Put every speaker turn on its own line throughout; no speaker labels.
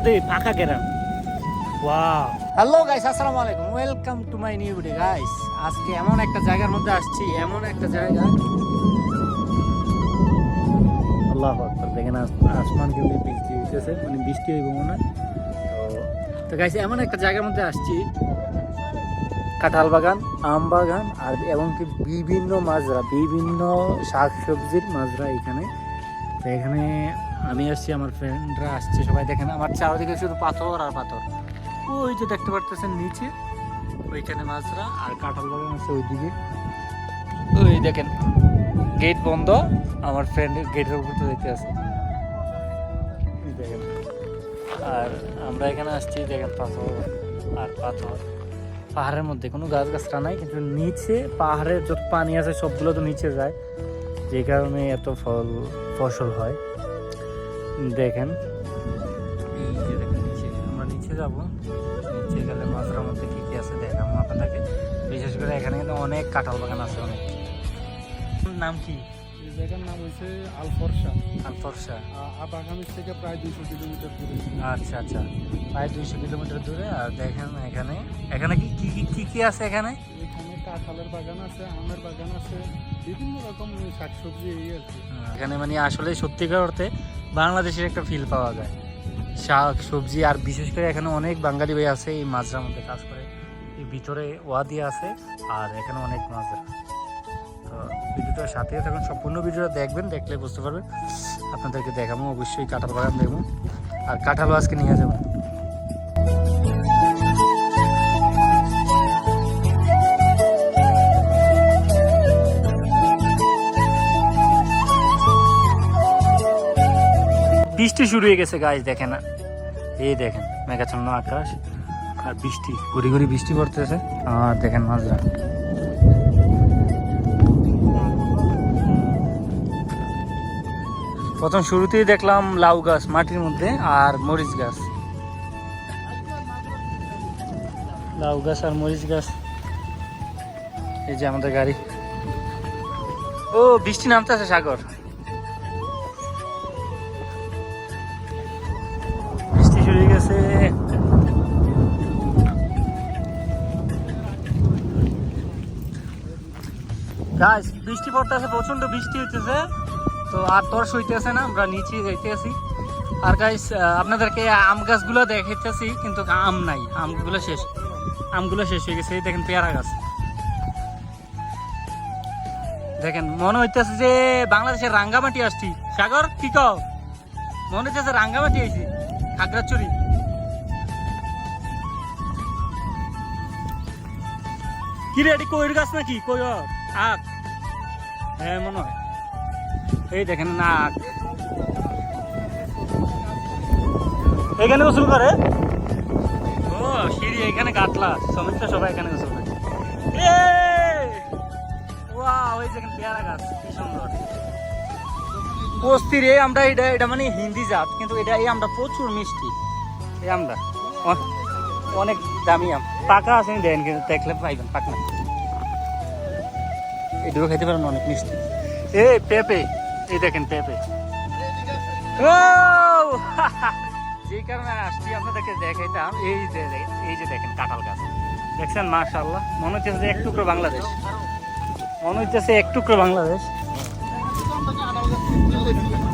মধ্যে পাকা গ্রাম। Wow hello guys আসসালামু আলাইকুম। Welcome to my new video guys আজকে এমন একটা জায়গার মধ্যে আসছি এমন একটা জায়গা। আল্লাহ আকবার দেখেন আসমান কেমনি বৃষ্টি হইতেছে মানে বৃষ্টি হইব মনে তো তো গাইস এমন একটা জায়গার মধ্যে আসছি। কাঁঠাল বাগান আম বাগান আর এমনকি বিভিন্ন মাজরা বিভিন্ন শাক সবজির মাজরা এখানে। তো এখানে আমি আসছি, আমার ফ্রেন্ডরা আসছে, সবাই দেখেন, আমার চারদিকে শুধু পাথর আর পাথর। ওই যে দেখতে পারতেছেন নিচে, ওইখানে মাছরা আর কাঁঠাল বাগান আছে ওইদিকে। ওই দেখেন গেট বন্ধ, আমার ফ্রেন্ডের গেটের উপর তো দেখতে আছে। দেখেন, আর আমরা এখানে আসছি, দেখেন পাথর আর পাথর। পাহাড়ের মধ্যে কোনো গাছ গাছরা নাই, কিন্তু নিচে পাহাড়ের যত পানি আছে, সবগুলো তো নিচে যায়, যে কারণে এত ফল, ফসল হয়। দেখেন। এই যে দেখেন নিচে আমরা নিচে যাব। নিচে গেলে মাছরার মধ্যে কি কি আছে দেখাবো আপনাদেরকে বিশেষ করে এখানে কিন্তু অনেক কাঁঠাল বাগান আছে অনেক। নাম কি?
এই জায়গার নাম হয়েছে আলফরসা।
আলফরসা।
আপাগামি থেকে প্রায় দুইশো কিলোমিটার দূরে।
আচ্ছা আচ্ছা। প্রায় দুইশো কিলোমিটার দূরে। আর দেখেন এখানে। এখানে কি কি কি কি কি আছে এখানে?
এখানে কাঁঠালের বাগান আছে আমের বাগান আছে বিভিন্ন রকম শাকসবজি এই আর কি।
এখানে মানে আসলে সত্যিকার অর্থে বাংলাদেশের একটা ফিল পাওয়া যায়। শাক, সবজি, আর বিশেষ করে এখানে অনেক বাঙালি ভাই আছে, এই মাজরার মধ্যে কাজ করে। এই ভিতরে ওয়া দিয়ে আছে, আর এখানে অনেক মাছরা তো ভিডিওটার সাথে থাকুন, সম্পূর্ণ ভিডিওটা দেখবেন, দেখলে বুঝতে পারবেন। আপনাদেরকে দেখাবো, অবশ্যই কাঁঠাল বাগান দেখব। আর কাঁঠাল আজকে নিয়ে যাব। বৃষ্টি শুরু হয়ে গেছে গাছ দেখে না এই দেখেন, মেঘাচ্ছন্ন আকাশ আর বৃষ্টি। ঘুরি ঘুরি বৃষ্টি পড়তেছে। আর দেখেন মাজরা প্রথম শুরুতেই দেখলাম লাউ গাছ মাটির মধ্যে আর মরিচ গাছ। লাউ গাছ আর মরিচ গাছ। এই যে আমাদের গাড়ি। ও, বৃষ্টি নামতে আছে সাগর। গাছ বৃষ্টি পড়তেছে প্রচণ্ড বৃষ্টি হইতেছে। তো আর তোর সইতেছে না, আমরা নিচে যাইতেছি। আর গাইস আপনাদেরকে আম গাছগুলো দেখাইতেছি, কিন্তু আম নাই। আমগুলো শেষ। আমগুলো শেষ হয়ে গেছে দেখেন পেয়ারা গাছ। দেখেন, মনে হইতেছে যে বাংলাদেশের রাঙ্গামাটি আসছি। সাগর, কি কও? মনে হইতেছে রাঙ্গামাটি আইছি, খাগড়াছড়ি। কি রে এটি কইর গাছ নাকি? কইর আখ হ্যাঁ মনে হয়। এই দেখেন নাক। এখানে গোসল করে? ও, সিঁড়ি এখানে কাটলা শ্রমিকরা সবাই এখানে গোসল করে। এই! পেয়ারা গাছ, কি সুন্দর। আমরা এটা এটা মানে হিন্দি জাত, কিন্তু এটা, এই আমরা প্রচুর মিষ্টি। এই অনেক দামি আম। পাকা আছে দেখলে পাইবেন, পাক না এটুকু খেতে পারেন অনেক মিষ্টি। এ পেঁপে, এই দেখেন পেঁপে। ও যে কারণে আসছি আপনাদেরকে দেখাইতাম, এই যে এই যে দেখেন কাঁঠাল গাছ। দেখছেন মাশাল্লাহ মনে হচ্ছে যে এক টুকরো বাংলাদেশ। মনে হচ্ছে এক টুকরো বাংলাদেশ।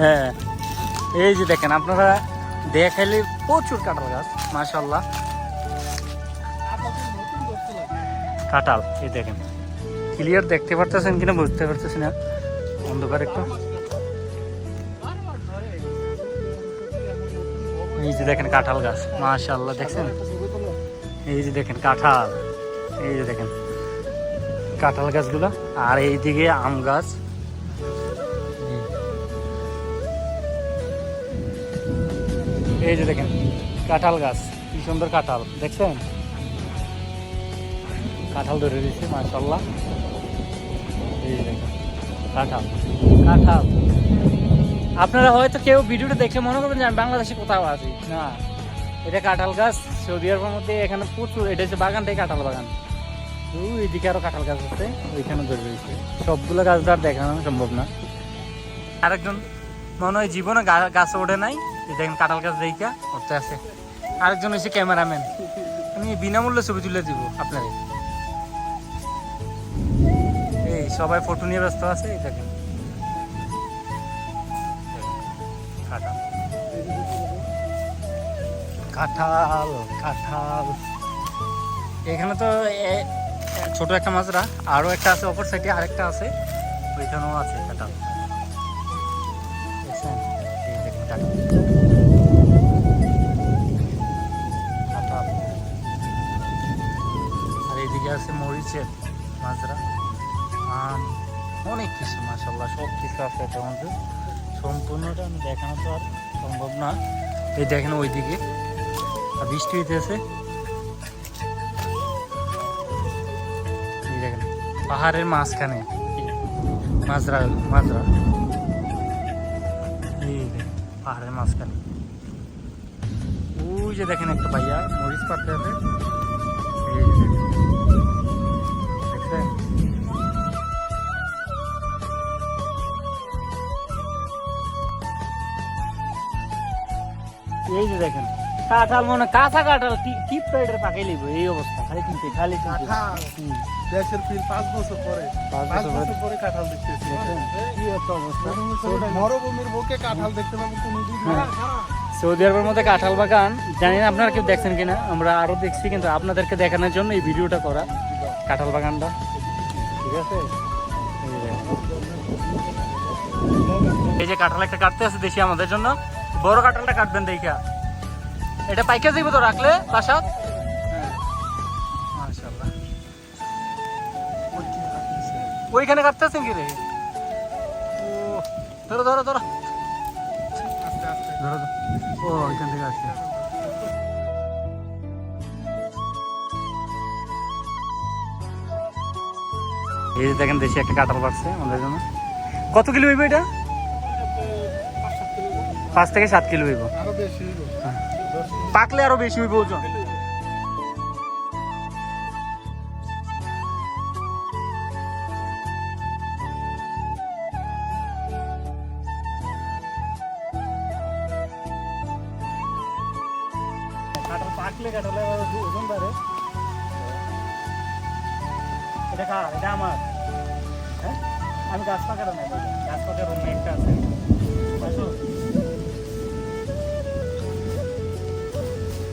হ্যাঁ। এই যে দেখেন, আপনারা দেখাইলে প্রচুর কাঁঠাল গাছ মাশাল্লাহ কাঁঠাল, এই দেখেন। ক্লিয়ার দেখতে পারতেছেন কিনা, বুঝতে পারতেছি না। অন্ধকার একটু। এই যে দেখেন কাঁঠাল গাছ মাশাল্লাহ দেখছেন? এই যে দেখেন কাঁঠাল, এই যে দেখেন কাঁঠাল গাছগুলো, আর এইদিকে আম গাছ। এই যে দেখেন কাঁঠাল গাছ, কি সুন্দর কাঁঠাল, দেখছেন? কাঁঠাল ধরে দিচ্ছে মাশাল্লাহ এই কাঁঠাল। কাঁঠাল। আপনারা হয়তো কেউ ভিডিওটা দেখে মনে করবেন যে আমি বাংলাদেশে কোথাও আছি। না, এটা কাঁঠাল গাছ। সৌদি আরবের মধ্যে এখানে প্রচুর, এটা হচ্ছে বাগানটাই কাঁঠাল বাগান। এদিকে আরও কাঁঠাল গাছ আছে, ওইখানে ধরে রয়েছে। সবগুলো গাছ তো আর দেখানো সম্ভব না। আরেকজন, মনে হয় জীবনে গাছ ওঠে নাই। দেখেন কাঁঠাল গাছ দেখা করতে আছে। আরেকজন হচ্ছে ক্যামেরাম্যান। আমি বিনামূল্যে ছবি তুলে দিব আপনারে সবাই ফটো নিয়ে ব্যস্ত আছে দেখেন। কাঁঠাল। কাঁঠাল কাঁঠাল। এখানে তো ছোট একটা মাছরা আরও একটা আছে অপর সাইডে, আরেকটা আছে, ওইখানেও আছে কাঁঠাল। আর এইদিকে আছে মরিচের মাজরা। আম অনেক কিছু মাসাল্লাহ সব কিছু আছে এটার মধ্যে। সম্পূর্ণটা আমি দেখানো তো আর সম্ভব না। এই দেখেন ওইদিকে। আর বৃষ্টি হইতেছে। দেখেন, পাহাড়ের মাঝখানে। মাজরা মাজরা। পাহাড়ের মাঝখানে। ওই যে দেখেন একটা ভাইয়া, মরিচ পাতে আছে। কাঁঠাল মনে হয় কাঁচা কাঁঠাল টিপ সাইডের পাকাই লিব এই অবস্থা খালি কিনতে খালি
দেশের ফিল পাঁচ বছর পরে
পাঁচ বছর
পরে। কাঁঠাল দেখতেছি।
কি একটা অবস্থা।
মরুভূমির বুকে কাঁঠাল দেখতে পাবো কোনোদিন।
হ্যাঁ। সৌদি আরবের মধ্যে কাঁঠাল বাগান জানি না আপনারা কেউ দেখছেন কিনা আমরা আরও দেখছি কিন্তু আপনাদেরকে দেখানোর জন্য এই ভিডিওটা করা কাঁঠাল বাগানটা। ঠিক আছে? এই যে এই যে কাঁঠাল একটা কাটতে আছে দেশি আমাদের জন্য। বড় কাঁঠালটা কাটবেন দেখা। এটা পাইকা যাইব তো রাখলে বাসাত? হ্যাঁ ওইখানে কাটতেছেন কি রে? ধরো ধরো ধরো।
আস্তে আস্তে
ধরো। ও ওইখান থেকে আসছে। এই যে দেখেন দেশি একটা কাঁঠাল পাচ্ছে আমাদের জন্য। কত কিলো হইব এটা? পাঁচ থেকে সাত কিলো হইব।
আরও বেশি হইবো।
হ্যাঁ। পাকলে আরও বেশি হইব ওজন। পাকলে কাঁঠালে ওজন বাড়ে। এটা কার? এটা আমার। হ্যাঁ? আমি গাছ পাকার নাই। গাছ পাকার একটা আছে।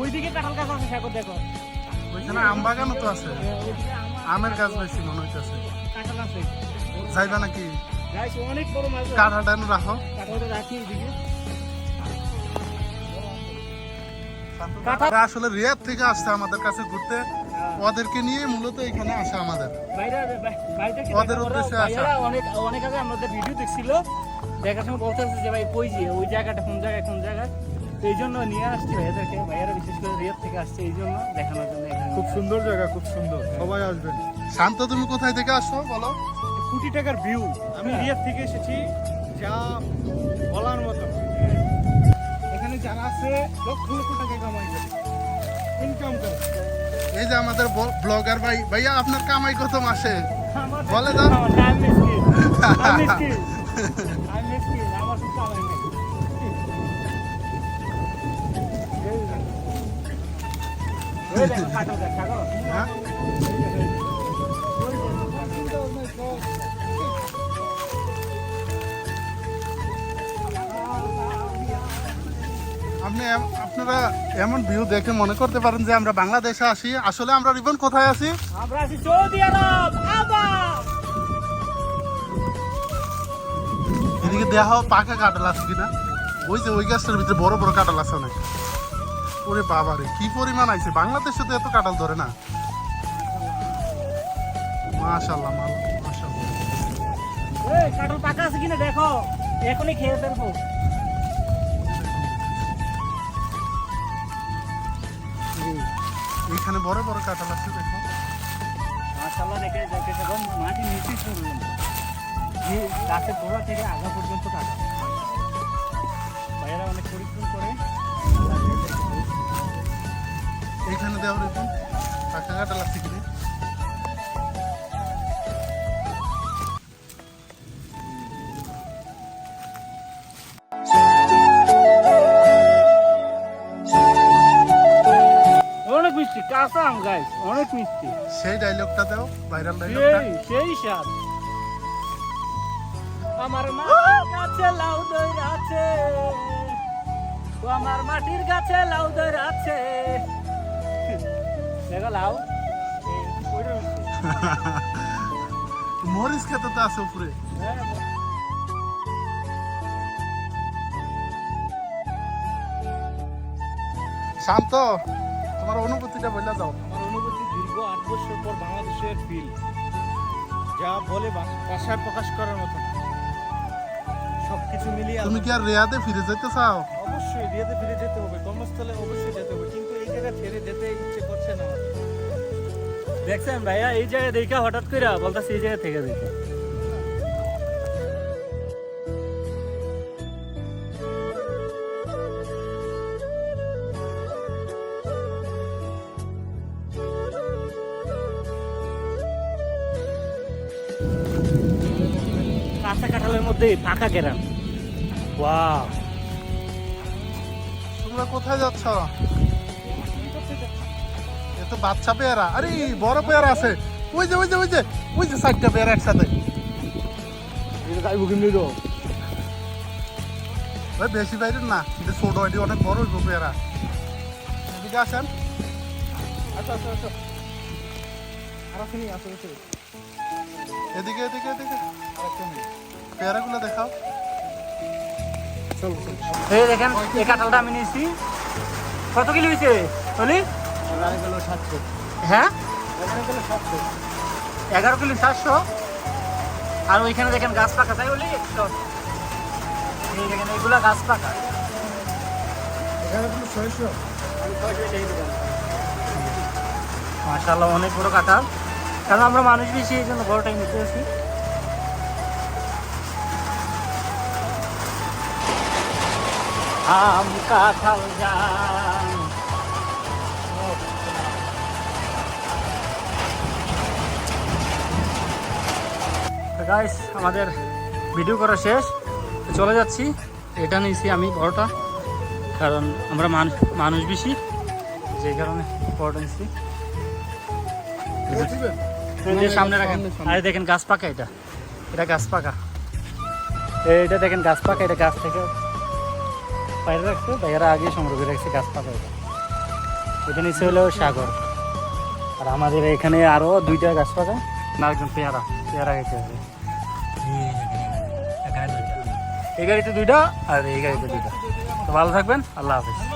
ওইদিকে কাঁঠাল গাছ আছে সাগর দেখো।
ওইখানে আম বাগানও তো আছে।
আমের
গাছ বেশি মনে হইতেছে।
কাঁঠাল আছে।
যাইবা নাকি?
অনেক বড় মাছ
কাঁঠালটা রাখো।
কাঁঠালটা রাখি
ওরা আসলে রিয়াদ থেকে আসছে আমাদের কাছে ঘুরতে। ওদেরকে নিয়ে মূলত এখানে আসে আমাদের। ওদের উদ্দেশ্যে আসা।
অনেক অনেক আগে আমাদের ভিডিও দেখছিল। দেখার সময় বলতেছে যে ভাই কই যে? ওই জায়গাটা কোন জায়গায় কোন জায়গায়? তো এই জন্য নিয়ে আসছি ভাইয়াদেরকে। ভাইয়ারা বিশেষ করে রিয়াদ থেকে আসছে এই জন্য দেখানোর জন্য
খুব সুন্দর জায়গা খুব সুন্দর। সবাই আসবেন। শান্ত তুমি কোথায় থেকে আসছো বলো?
কোটি টাকার ভিউ। আমি রিয়াদ থেকে এসেছি যা বলার মতো। এখানে যারা আছে লক্ষ লক্ষ টাকা কামাই করে। ইনকাম করে।
এই যে আমাদের ব্লগার ভাই ভাইয়া আপনার কামাই কত মাসে? বলে দাও।
আমি মিসকিন আমি মিসকিন আমার খুব কামাই
আপনি আপনারা এমন ভিউ দেখে মনে করতে পারেন যে আমরা বাংলাদেশে আসি। আসলে আমরা রিবন কোথায় আছি?
আমরা আছি সৌদি আরব
এদিকে দেহ পাকা কাঁঠাল আছে কিনা? ওই যে ওই গাছটার ভিতরে বড় বড় কাঁঠাল আছে অনেক। ওরে বাবারে কি পরিমাণ আইছে? বাংলাদেশে তো এত কাঁঠাল ধরে না। মাশাল্লাহ মাশাল্লাহ
এই কাঁঠাল পাকা আছে কিনা দেখো। এখনই খেয়ে ফেলব।
এখানে বড় বড় কাঁঠাল আছে দেখো।
মাশাল্লাহ দেখে দেখে যখন মাটি নিচে শুরু গাছের গোড়া থেকে আগা পর্যন্ত কাটা বাইরে অনেক পরিশ্রম করে।
এখানে দেওয়া দেখুন পাকা কাঁঠাল আছে কিনে।
অনেক মিষ্টি কাঁচা আম গাইস অনেক মিষ্টি।
সেই ডায়লগটা দাও ভাইরাল ডায়লগটা
সেই স্বাদ। আমার মা গাছে লাউ দই আছে। ও আমার মাটির গাছে লাউ দই আছে। দেখো লাউ।
মরিচ খেতে তো আছে উপরে। শান্ত তোমার অনুভূতিটা বলে যাও
আমার অনুভূতি দীর্ঘ আট বছর পর বাংলাদেশের ফিল যা বলে ভাষায় প্রকাশ করার মতো সবকিছু মিলিয়ে
তুমি কি আর রেয়াদে ফিরে যেতে চাও?
অবশ্যই রিয়াতে ফিরে যেতে হবে। কর্মস্থলে অবশ্যই যেতে হবে। কিন্তু জায়গা ছেড়ে যেতে ইচ্ছে করছে না।
দেখছেন ভাইয়া এই জায়গায় দেখে হঠাৎ করে বলতেছি এই জায়গা থেকে দেখে। কাঁচা কাঁঠালের মধ্যে পাকা কেরাম ওয়াও।
তোমরা কোথায় যাচ্ছ? তো বাচ্চা পেয়ারা। আরে বড় পেয়ারা আছে। ওই যে ওই যে ওই যে ওই যে চারটা পেয়ারা একসাথে। ওই বেশি বাইরের না? এটা ছোট এটি অনেক বড় হইব পেয়ারা। এদিকে আসেন।
আচ্ছা আচ্ছা আচ্ছা। আর আসেনি আসো আসো
এদিকে এদিকে এদিকে। পেয়ারাগুলো দেখাও।
এই দেখেন এই কাঁঠালটা আমি নিয়েছি। কত কিলো হয়েছে বলি হ্যাঁ?
এগারো কিলো সাতশো।
আর ওইখানে দেখেন গাছ পাকা, তাই বলি? একশো। এই দেখেন, এগুলা গাছ পাকা। মাশাল্লাহ অনেক বড় কাঁঠাল। কারণ আমরা মানুষ বেশি, এই জন্য বড়টাই নিতে আসি। আম কাঁঠাল জাম গাইস আমাদের ভিডিও করা শেষ। চলে যাচ্ছি। এটা নিয়েছি আমি বড়টা কারণ আমরা মানুষ মানুষ বেশি। যে কারণে বড়টা নিয়েছি। সামনে রাখেন। আরে দেখেন গাছ পাকা এটা। এটা গাছ পাকা। এইটা দেখেন গাছ পাকা, এটা গাছ থেকে বাইরে রাখছে। বাইরে আগে সংগ্রহ করে রাখছে গাছ পাকা এটা। এটা নিচে হলো সাগর। আর আমাদের এখানে আরও দুইটা গাছ পাকা। না, একজন পেয়ারা। পেয়ারা গেছে এই গাড়িতে দুইটা আর এই গাড়িতে দুইটা। তো ভালো থাকবেন আল্লাহ হাফিজ।